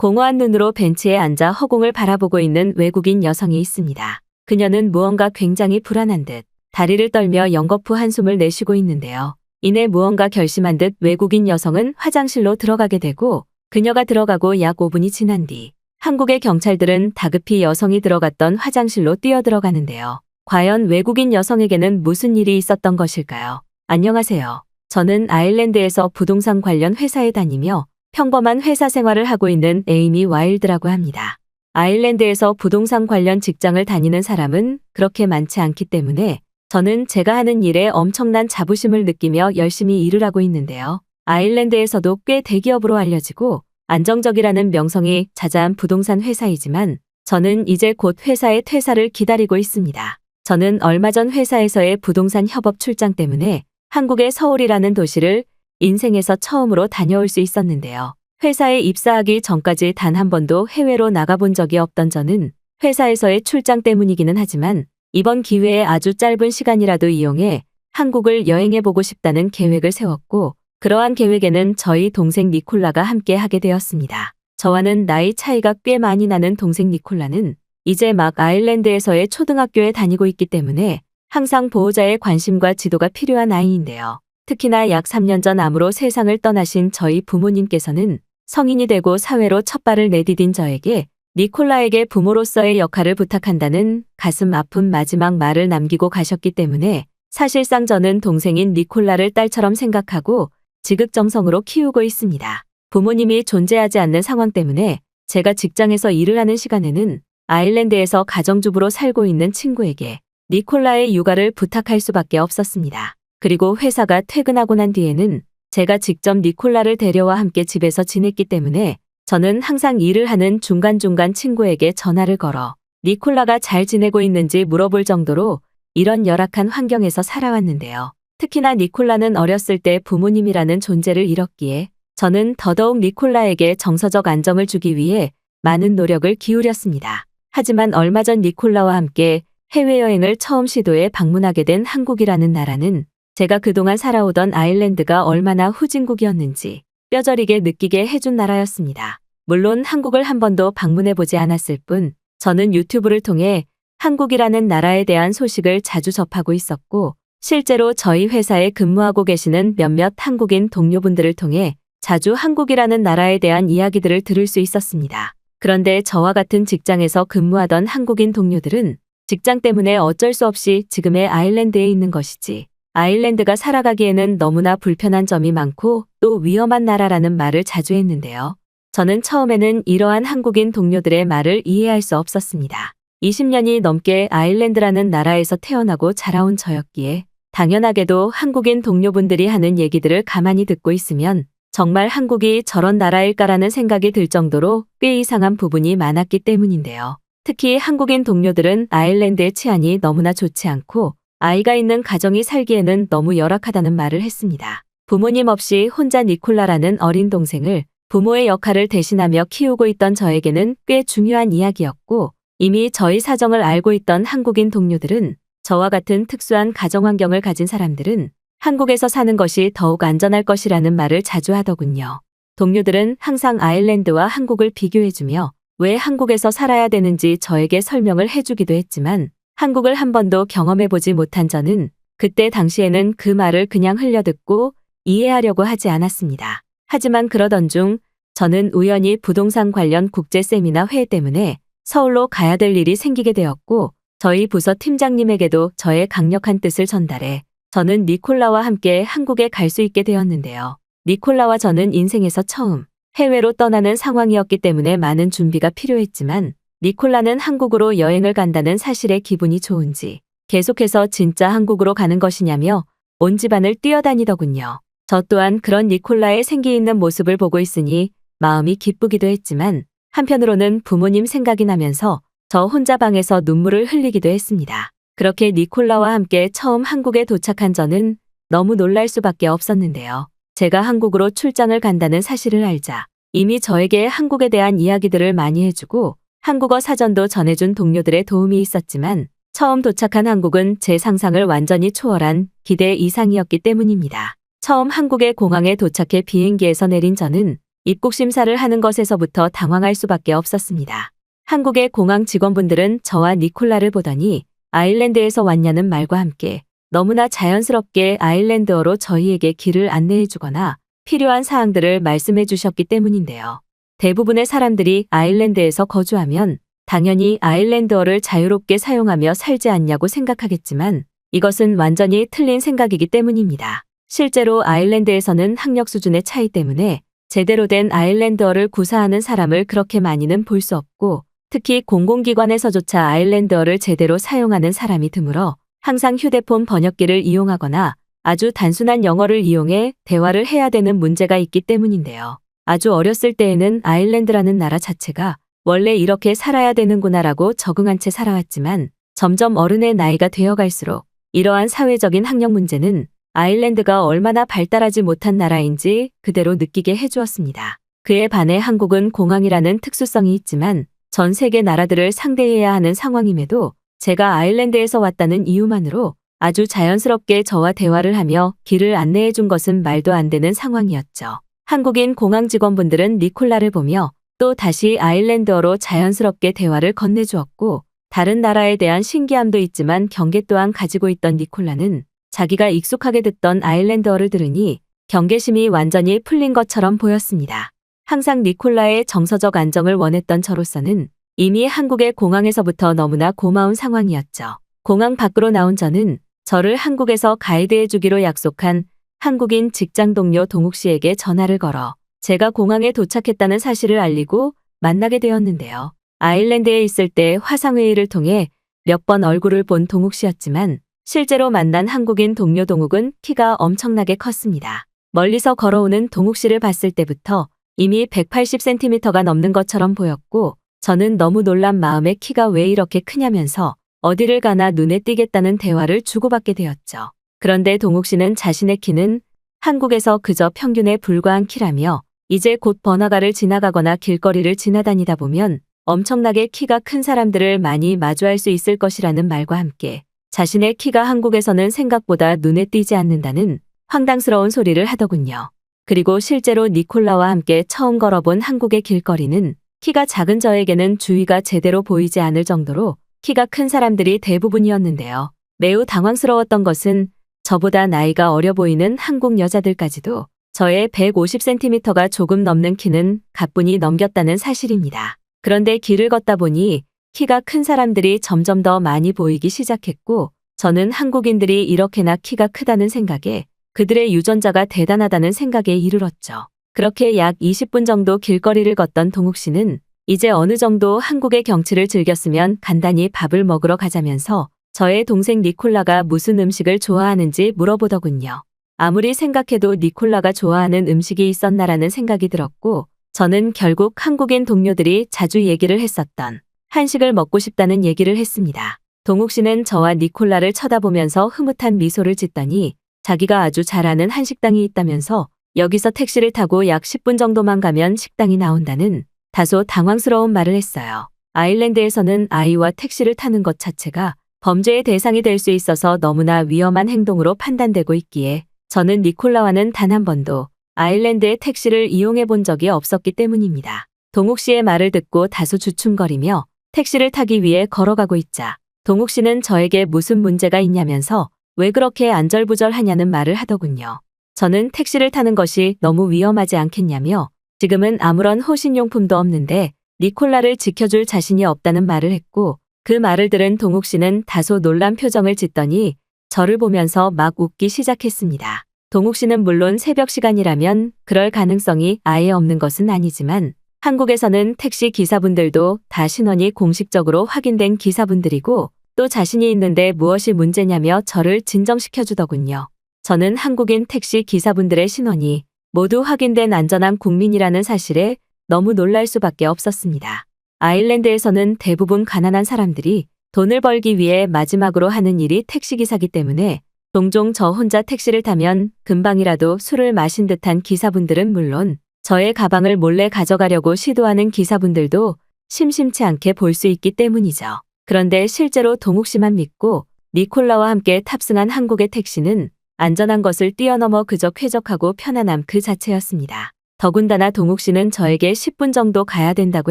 공허한 눈으로 벤치에 앉아 허공을 바라보고 있는 외국인 여성이 있습니다. 그녀는 무언가 굉장히 불안한 듯 다리를 떨며 연거푸 한숨을 내쉬고 있는데요. 이내 무언가 결심한 듯 외국인 여성은 화장실로 들어가게 되고 그녀가 들어가고 약 5분이 지난 뒤 한국의 경찰들은 다급히 여성이 들어갔던 화장실로 뛰어 들어가는데요. 과연 외국인 여성에게는 무슨 일이 있었던 것일까요? 안녕하세요. 저는 아일랜드에서 부동산 관련 회사에 다니며 평범한 회사 생활을 하고 있는 에이미 와일드라고 합니다. 아일랜드에서 부동산 관련 직장을 다니는 사람은 그렇게 많지 않기 때문에 저는 제가 하는 일에 엄청난 자부심을 느끼며 열심히 일을 하고 있는데요. 아일랜드에서도 꽤 대기업으로 알려지고 안정적이라는 명성이 자자한 부동산 회사이지만 저는 이제 곧 회사의 퇴사를 기다리고 있습니다. 저는 얼마 전 회사에서의 부동산 협업 출장 때문에 한국의 서울이라는 도시를 인생에서 처음으로 다녀올 수 있었는데요. 회사에 입사하기 전까지 단 한 번도 해외로 나가본 적이 없던 저는 회사에서의 출장 때문이기는 하지만 이번 기회에 아주 짧은 시간이라도 이용해 한국을 여행해보고 싶다는 계획을 세웠고 그러한 계획에는 저희 동생 니콜라가 함께 하게 되었습니다. 저와는 나이 차이가 꽤 많이 나는 동생 니콜라는 이제 막 아일랜드에서의 초등학교에 다니고 있기 때문에 항상 보호자의 관심과 지도가 필요한 아이인데요. 특히나 약 3년 전 암으로 세상을 떠나신 저희 부모님께서는 성인이 되고 사회로 첫 발을 내디딘 저에게 니콜라에게 부모로서의 역할을 부탁한다는 가슴 아픈 마지막 말을 남기고 가셨기 때문에 사실상 저는 동생인 니콜라를 딸처럼 생각하고 지극정성으로 키우고 있습니다. 부모님이 존재하지 않는 상황 때문에 제가 직장에서 일을 하는 시간에는 아일랜드에서 가정주부로 살고 있는 친구에게 니콜라의 육아를 부탁할 수밖에 없었습니다. 그리고 회사가 퇴근하고 난 뒤에는 제가 직접 니콜라를 데려와 함께 집에서 지냈기 때문에 저는 항상 일을 하는 중간중간 친구에게 전화를 걸어 니콜라가 잘 지내고 있는지 물어볼 정도로 이런 열악한 환경에서 살아왔는데요. 특히나 니콜라는 어렸을 때 부모님이라는 존재를 잃었기에 저는 더더욱 니콜라에게 정서적 안정을 주기 위해 많은 노력을 기울였습니다. 하지만 얼마 전 니콜라와 함께 해외여행을 처음 시도해 방문하게 된 한국이라는 나라는 제가 그동안 살아오던 아일랜드가 얼마나 후진국이었는지 뼈저리게 느끼게 해준 나라였습니다. 물론 한국을 한 번도 방문해보지 않았을 뿐 저는 유튜브를 통해 한국이라는 나라에 대한 소식을 자주 접하고 있었고 실제로 저희 회사에 근무하고 계시는 몇몇 한국인 동료분들을 통해 자주 한국이라는 나라에 대한 이야기들을 들을 수 있었습니다. 그런데 저와 같은 직장에서 근무하던 한국인 동료들은 직장 때문에 어쩔 수 없이 지금의 아일랜드에 있는 것이지 아일랜드가 살아가기에는 너무나 불편한 점이 많고 또 위험한 나라라는 말을 자주 했는데요. 저는 처음에는 이러한 한국인 동료들의 말을 이해할 수 없었습니다. 20년이 넘게 아일랜드라는 나라에서 태어나고 자라온 저였기에 당연하게도 한국인 동료분들이 하는 얘기들을 가만히 듣고 있으면 정말 한국이 저런 나라일까라는 생각이 들 정도로 꽤 이상한 부분이 많았기 때문인데요. 특히 한국인 동료들은 아일랜드의 치안이 너무나 좋지 않고 아이가 있는 가정이 살기에는 너무 열악하다는 말을 했습니다. 부모님 없이 혼자 니콜라라는 어린 동생을 부모의 역할을 대신하며 키우고 있던 저에게는 꽤 중요한 이야기였고 이미 저희 사정을 알고 있던 한국인 동료들은 저와 같은 특수한 가정 환경을 가진 사람들은 한국에서 사는 것이 더욱 안전할 것이라는 말을 자주 하더군요. 동료들은 항상 아일랜드와 한국을 비교해주며 왜 한국에서 살아야 되는지 저에게 설명을 해주기도 했지만 한국을 한 번도 경험해보지 못한 저는 그때 당시에는 그 말을 그냥 흘려듣고 이해하려고 하지 않았습니다. 하지만 그러던 중 저는 우연히 부동산 관련 국제 세미나 회의 때문에 서울로 가야 될 일이 생기게 되었고 저희 부서 팀장님에게도 저의 강력한 뜻을 전달해 저는 니콜라와 함께 한국에 갈 수 있게 되었는데요. 니콜라와 저는 인생에서 처음 해외로 떠나는 상황이었기 때문에 많은 준비가 필요했지만 니콜라는 한국으로 여행을 간다는 사실에 기분이 좋은지 계속해서 진짜 한국으로 가는 것이냐며 온 집안을 뛰어다니더군요. 저 또한 그런 니콜라의 생기 있는 모습을 보고 있으니 마음이 기쁘기도 했지만 한편으로는 부모님 생각이 나면서 저 혼자 방에서 눈물을 흘리기도 했습니다. 그렇게 니콜라와 함께 처음 한국에 도착한 저는 너무 놀랄 수밖에 없었는데요. 제가 한국으로 출장을 간다는 사실을 알자 이미 저에게 한국에 대한 이야기들을 많이 해주고 한국어 사전도 전해준 동료들의 도움이 있었지만 처음 도착한 한국은 제 상상을 완전히 초월한 기대 이상이었기 때문입니다. 처음 한국의 공항에 도착해 비행기에서 내린 저는 입국 심사를 하는 것에서부터 당황할 수밖에 없었습니다. 한국의 공항 직원분들은 저와 니콜라를 보더니 아일랜드에서 왔냐는 말과 함께 너무나 자연스럽게 아일랜드어로 저희에게 길을 안내해 주거나 필요한 사항들을 말씀해 주셨기 때문인데요. 대부분의 사람들이 아일랜드에서 거주하면 당연히 아일랜드어를 자유롭게 사용하며 살지 않냐고 생각하겠지만 이것은 완전히 틀린 생각이기 때문입니다. 실제로 아일랜드에서는 학력 수준의 차이 때문에 제대로 된 아일랜드어를 구사하는 사람을 그렇게 많이는 볼 수 없고 특히 공공기관에서조차 아일랜드어를 제대로 사용하는 사람이 드물어 항상 휴대폰 번역기를 이용하거나 아주 단순한 영어를 이용해 대화를 해야 되는 문제가 있기 때문인데요. 아주 어렸을 때에는 아일랜드라는 나라 자체가 원래 이렇게 살아야 되는구나라고 적응한 채 살아왔지만 점점 어른의 나이가 되어갈수록 이러한 사회적인 학력 문제는 아일랜드가 얼마나 발달하지 못한 나라인지 그대로 느끼게 해주었습니다. 그에 반해 한국은 공항이라는 특수성이 있지만 전 세계 나라들을 상대해야 하는 상황임에도 제가 아일랜드에서 왔다는 이유만으로 아주 자연스럽게 저와 대화를 하며 길을 안내해 준 것은 말도 안 되는 상황이었죠. 한국인 공항 직원분들은 니콜라를 보며 또 다시 아일랜드어로 자연스럽게 대화를 건네주었고 다른 나라에 대한 신기함도 있지만 경계 또한 가지고 있던 니콜라는 자기가 익숙하게 듣던 아일랜드어를 들으니 경계심이 완전히 풀린 것처럼 보였습니다. 항상 니콜라의 정서적 안정을 원했던 저로서는 이미 한국의 공항에서부터 너무나 고마운 상황이었죠. 공항 밖으로 나온 저는 저를 한국에서 가이드해 주기로 약속한 한국인 직장 동료 동욱 씨에게 전화를 걸어 제가 공항에 도착했다는 사실을 알리고 만나게 되었는데요. 아일랜드에 있을 때 화상회의를 통해 몇 번 얼굴을 본 동욱 씨였지만 실제로 만난 한국인 동료 동욱은 키가 엄청나게 컸습니다. 멀리서 걸어오는 동욱 씨를 봤을 때부터 이미 180cm가 넘는 것처럼 보였고 저는 너무 놀란 마음에 키가 왜 이렇게 크냐면서 어디를 가나 눈에 띄겠다는 대화를 주고받게 되었죠. 그런데 동욱 씨는 자신의 키는 한국에서 그저 평균에 불과한 키라며 이제 곧 번화가를 지나가거나 길거리를 지나다니다 보면 엄청나게 키가 큰 사람들을 많이 마주할 수 있을 것이라는 말과 함께 자신의 키가 한국에서는 생각보다 눈에 띄지 않는다는 황당스러운 소리를 하더군요. 그리고 실제로 니콜라와 함께 처음 걸어본 한국의 길거리는 키가 작은 저에게는 주위가 제대로 보이지 않을 정도로 키가 큰 사람들이 대부분이었는데요. 매우 당황스러웠던 것은 저보다 나이가 어려 보이는 한국 여자들까지도 저의 150cm가 조금 넘는 키는 가뿐히 넘겼다는 사실입니다. 그런데 길을 걷다 보니 키가 큰 사람들이 점점 더 많이 보이기 시작했고 저는 한국인들이 이렇게나 키가 크다는 생각에 그들의 유전자가 대단하다는 생각에 이르렀죠. 그렇게 약 20분 정도 길거리를 걷던 동욱 씨는 이제 어느 정도 한국의 경치를 즐겼으면 간단히 밥을 먹으러 가자면서 저의 동생 니콜라가 무슨 음식을 좋아하는지 물어보더군요. 아무리 생각해도 니콜라가 좋아하는 음식이 있었나라는 생각이 들었고 저는 결국 한국인 동료들이 자주 얘기를 했었던 한식을 먹고 싶다는 얘기를 했습니다. 동욱 씨는 저와 니콜라를 쳐다보면서 흐뭇한 미소를 짓더니 자기가 아주 잘 아는 한식당이 있다면서 여기서 택시를 타고 약 10분 정도만 가면 식당이 나온다는 다소 당황스러운 말을 했어요. 아일랜드에서는 아이와 택시를 타는 것 자체가 범죄의 대상이 될 수 있어서 너무나 위험한 행동으로 판단되고 있기에 저는 니콜라와는 단 한 번도 아일랜드의 택시를 이용해 본 적이 없었기 때문입니다. 동욱 씨의 말을 듣고 다소 주춤거리며 택시를 타기 위해 걸어가고 있자 동욱 씨는 저에게 무슨 문제가 있냐면서 왜 그렇게 안절부절하냐는 말을 하더군요. 저는 택시를 타는 것이 너무 위험하지 않겠냐며 지금은 아무런 호신용품도 없는데 니콜라를 지켜줄 자신이 없다는 말을 했고 그 말을 들은 동욱 씨는 다소 놀란 표정을 짓더니 저를 보면서 막 웃기 시작했습니다. 동욱 씨는 물론 새벽 시간이라면 그럴 가능성이 아예 없는 것은 아니지만 한국에서는 택시 기사분들도 다 신원이 공식적으로 확인된 기사분들이고 또 자신이 있는데 무엇이 문제냐며 저를 진정시켜 주더군요. 저는 한국인 택시 기사분들의 신원이 모두 확인된 안전한 국민이라는 사실에 너무 놀랄 수밖에 없었습니다. 아일랜드에서는 대부분 가난한 사람들이 돈을 벌기 위해 마지막으로 하는 일이 택시기사기 때문에 종종 저 혼자 택시를 타면 금방이라도 술을 마신 듯한 기사분들은 물론 저의 가방을 몰래 가져가려고 시도하는 기사분들도 심심치 않게 볼 수 있기 때문이죠. 그런데 실제로 동욱 씨만 믿고 니콜라와 함께 탑승한 한국의 택시는 안전한 것을 뛰어넘어 그저 쾌적하고 편안함 그 자체였습니다. 더군다나 동욱 씨는 저에게 10분 정도 가야 된다고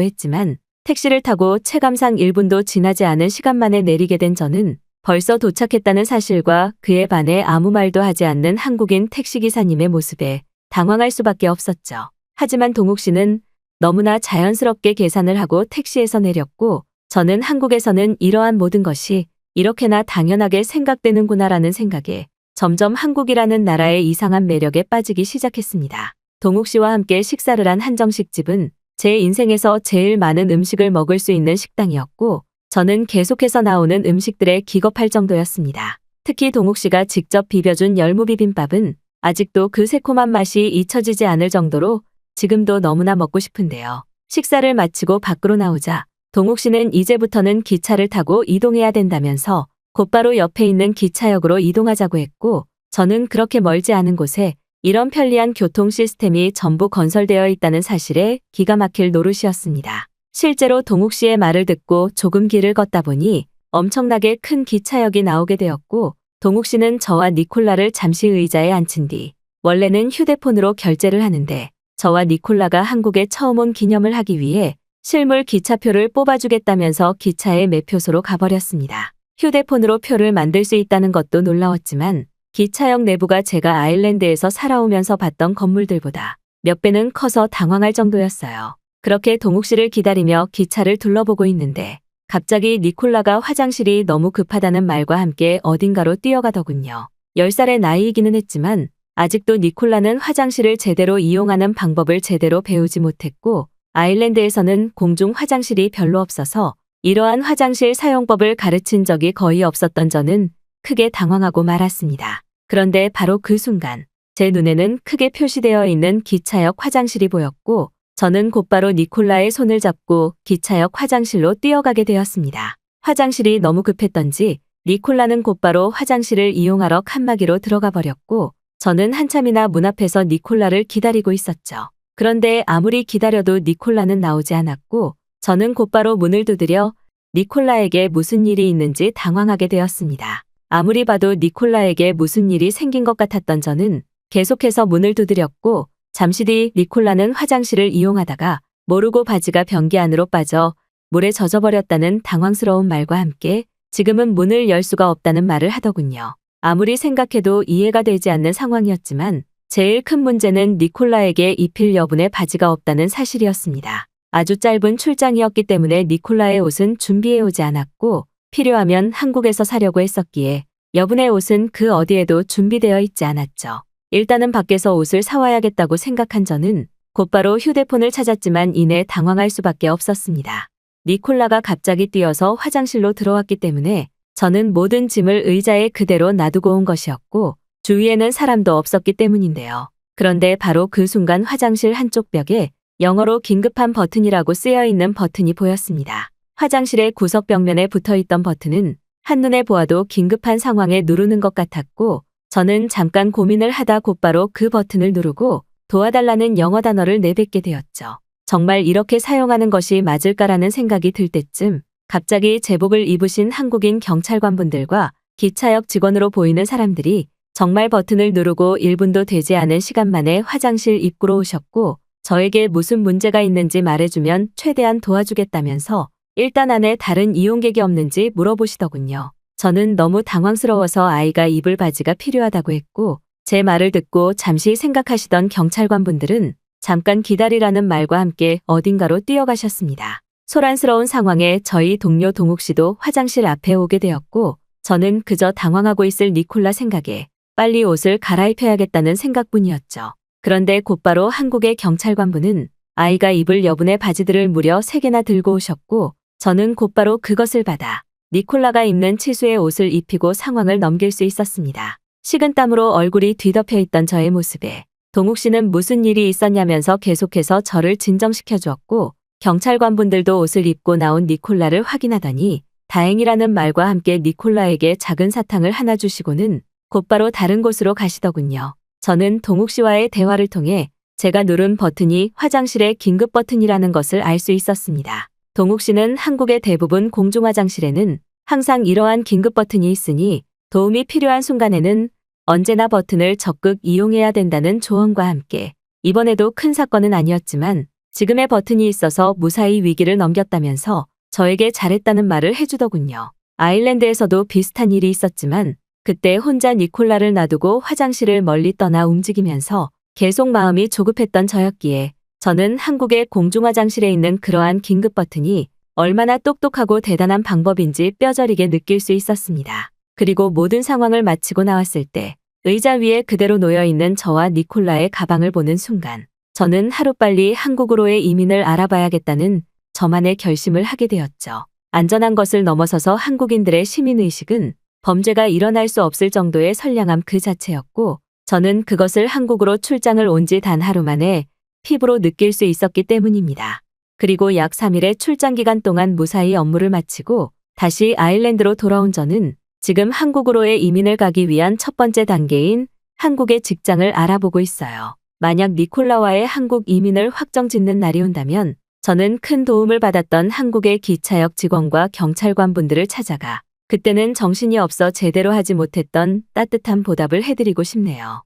했지만 택시를 타고 체감상 1분도 지나지 않은 시간 만에 내리게 된 저는 벌써 도착했다는 사실과 그에 반해 아무 말도 하지 않는 한국인 택시기사님의 모습에 당황할 수밖에 없었죠. 하지만 동욱 씨는 너무나 자연스럽게 계산을 하고 택시에서 내렸고 저는 한국에서는 이러한 모든 것이 이렇게나 당연하게 생각되는구나라는 생각에 점점 한국이라는 나라의 이상한 매력에 빠지기 시작했습니다. 동욱 씨와 함께 식사를 한 한정식 집은 제 인생에서 제일 많은 음식을 먹을 수 있는 식당이었고 저는 계속해서 나오는 음식들에 기겁할 정도였습니다. 특히 동욱 씨가 직접 비벼준 열무비빔밥은 아직도 그 새콤한 맛이 잊혀지지 않을 정도로 지금도 너무나 먹고 싶은데요. 식사를 마치고 밖으로 나오자 동욱 씨는 이제부터는 기차를 타고 이동해야 된다면서 곧바로 옆에 있는 기차역으로 이동하자고 했고 저는 그렇게 멀지 않은 곳에 이런 편리한 교통 시스템이 전부 건설되어 있다는 사실에 기가 막힐 노릇이었습니다. 실제로 동욱 씨의 말을 듣고 조금 길을 걷다 보니 엄청나게 큰 기차역이 나오게 되었고 동욱 씨는 저와 니콜라를 잠시 의자에 앉힌 뒤 원래는 휴대폰으로 결제를 하는데 저와 니콜라가 한국에 처음 온 기념을 하기 위해 실물 기차표를 뽑아주겠다면서 기차의 매표소로 가버렸습니다. 휴대폰으로 표를 만들 수 있다는 것도 놀라웠지만 기차역 내부가 제가 아일랜드에서 살아오면서 봤던 건물들보다 몇 배는 커서 당황할 정도였어요. 그렇게 동욱 씨를 기다리며 기차를 둘러보고 있는데 갑자기 니콜라가 화장실이 너무 급하다는 말과 함께 어딘가로 뛰어가더군요. 10살의 나이이기는 했지만 아직도 니콜라는 화장실을 제대로 이용하는 방법을 제대로 배우지 못했고 아일랜드에서는 공중 화장실이 별로 없어서 이러한 화장실 사용법을 가르친 적이 거의 없었던 저는 크게 당황하고 말았습니다. 그런데 바로 그 순간 제 눈에는 크게 표시되어 있는 기차역 화장실이 보였고 저는 곧바로 니콜라의 손을 잡고 기차역 화장실로 뛰어가게 되었습니다. 화장실이 너무 급했던지 니콜라는 곧바로 화장실을 이용하러 칸막이로 들어가 버렸고 저는 한참이나 문 앞에서 니콜라를 기다리고 있었죠. 그런데 아무리 기다려도 니콜라는 나오지 않았고 저는 곧바로 문을 두드려 니콜라에게 무슨 일이 있는지 당황하게 되었습니다. 아무리 봐도 니콜라에게 무슨 일이 생긴 것 같았던 저는 계속해서 문을 두드렸고 잠시 뒤 니콜라는 화장실을 이용하다가 모르고 바지가 변기 안으로 빠져 물에 젖어버렸다는 당황스러운 말과 함께 지금은 문을 열 수가 없다는 말을 하더군요. 아무리 생각해도 이해가 되지 않는 상황이었지만 제일 큰 문제는 니콜라에게 입힐 여분의 바지가 없다는 사실이었습니다. 아주 짧은 출장이었기 때문에 니콜라의 옷은 준비해 오지 않았고 필요하면 한국에서 사려고 했었기에 여분의 옷은 그 어디에도 준비되어 있지 않았죠. 일단은 밖에서 옷을 사와야겠다고 생각한 저는 곧바로 휴대폰을 찾았지만 이내 당황할 수밖에 없었습니다. 니콜라가 갑자기 뛰어서 화장실로 들어왔기 때문에 저는 모든 짐을 의자에 그대로 놔두고 온 것이었고 주위에는 사람도 없었기 때문인데요. 그런데 바로 그 순간 화장실 한쪽 벽에 영어로 긴급한 버튼이라고 쓰여 있는 버튼이 보였습니다. 화장실의 구석 벽면에 붙어 있던 버튼은 한눈에 보아도 긴급한 상황에 누르는 것 같았고 저는 잠깐 고민을 하다 곧바로 그 버튼을 누르고 도와달라는 영어 단어를 내뱉게 되었죠. 정말 이렇게 사용하는 것이 맞을까라는 생각이 들 때쯤 갑자기 제복을 입으신 한국인 경찰관분들과 기차역 직원으로 보이는 사람들이 정말 버튼을 누르고 1분도 되지 않은 시간 만에 화장실 입구로 오셨고 저에게 무슨 문제가 있는지 말해주면 최대한 도와주겠다면서 일단 안에 다른 이용객이 없는지 물어보시더군요. 저는 너무 당황스러워서 아이가 입을 바지가 필요하다고 했고 제 말을 듣고 잠시 생각하시던 경찰관분들은 잠깐 기다리라는 말과 함께 어딘가로 뛰어가셨습니다. 소란스러운 상황에 저희 동료 동욱 씨도 화장실 앞에 오게 되었고 저는 그저 당황하고 있을 니콜라 생각에 빨리 옷을 갈아입혀야겠다는 생각뿐이었죠. 그런데 곧바로 한국의 경찰관분은 아이가 입을 여분의 바지들을 무려 3개나 들고 오셨고 저는 곧바로 그것을 받아 니콜라가 입는 치수의 옷을 입히고 상황을 넘길 수 있었습니다. 식은 땀으로 얼굴이 뒤덮여 있던 저의 모습에 동욱 씨는 무슨 일이 있었냐면서 계속해서 저를 진정시켜 주었고 경찰관분들도 옷을 입고 나온 니콜라를 확인하더니 다행이라는 말과 함께 니콜라에게 작은 사탕을 하나 주시고는 곧바로 다른 곳으로 가시더군요. 저는 동욱 씨와의 대화를 통해 제가 누른 버튼이 화장실의 긴급 버튼이라는 것을 알 수 있었습니다. 동욱 씨는 한국의 대부분 공중화장실에는 항상 이러한 긴급 버튼이 있으니 도움이 필요한 순간에는 언제나 버튼을 적극 이용해야 된다는 조언과 함께 이번에도 큰 사건은 아니었지만 지금의 버튼이 있어서 무사히 위기를 넘겼다면서 저에게 잘했다는 말을 해주더군요. 아일랜드에서도 비슷한 일이 있었지만 그때 혼자 니콜라를 놔두고 화장실을 멀리 떠나 움직이면서 계속 마음이 조급했던 저였기에 저는 한국의 공중화장실에 있는 그러한 긴급 버튼이 얼마나 똑똑하고 대단한 방법인지 뼈저리게 느낄 수 있었습니다. 그리고 모든 상황을 마치고 나왔을 때 의자 위에 그대로 놓여 있는 저와 니콜라의 가방을 보는 순간 저는 하루빨리 한국으로의 이민을 알아봐야겠다는 저만의 결심을 하게 되었죠. 안전한 것을 넘어서서 한국인들의 시민의식은 범죄가 일어날 수 없을 정도의 선량함 그 자체였고 저는 그것을 한국으로 출장을 온 지 단 하루 만에 피부로 느낄 수 있었기 때문입니다. 그리고 약 3일의 출장 기간 동안 무사히 업무를 마치고 다시 아일랜드로 돌아온 저는 지금 한국으로의 이민을 가기 위한 첫 번째 단계인 한국의 직장을 알아보고 있어요. 만약 니콜라와의 한국 이민을 확정 짓는 날이 온다면 저는 큰 도움을 받았던 한국의 기차역 직원과 경찰관 분들을 찾아가 그때는 정신이 없어 제대로 하지 못했던 따뜻한 보답을 해드리고 싶네요.